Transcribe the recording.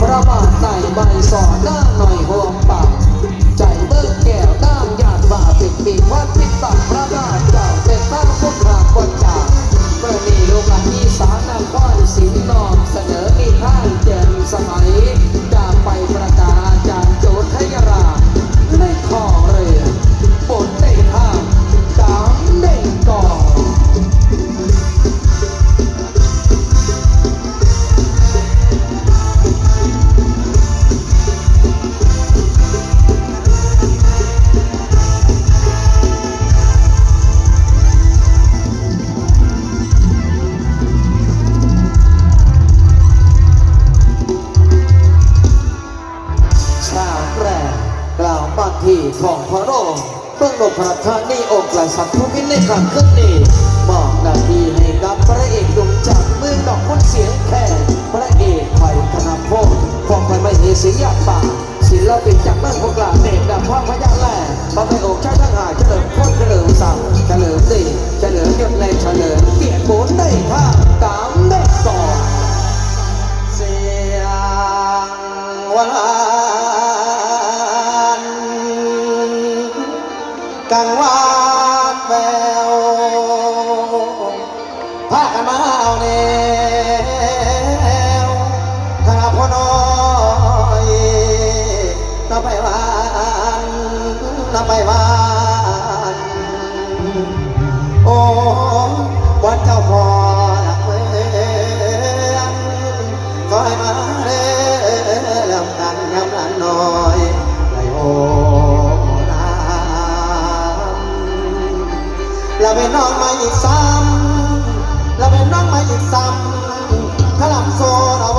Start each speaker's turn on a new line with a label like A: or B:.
A: พระบาทในใบสอนหน้าหน่อย ทีของพระโรงเบื้องลมพระธานีองค์กษัตริย์ผู้พินในครั้งขึ้นนี้มอบหน้าที่ให้กับพระเอกดวงจันทร์เมืองดอกมนต์เสียงแค่พระเอกไผ่ธนพงศ์ฟองไผ่ไม่เฮสียป่าศิลปินจากเมืองพวกลาเนกดำพ่อพญาแล่พระไพโอกชาติทหารเฉลิมพลเฉลิมศักดิ์เฉลิมศรีเฉลิมยศในเฉลิมเกียรติบุญได้ท่า กั
B: งวานแววพากันมาเอาแนวถ้าพ่อน้อยน้าไปวานน้าไปวาน แล้วไปน้องมาอีกซ้ำแล้วไปน้องมาอีกซ้ำถ้าลำโซนะโบ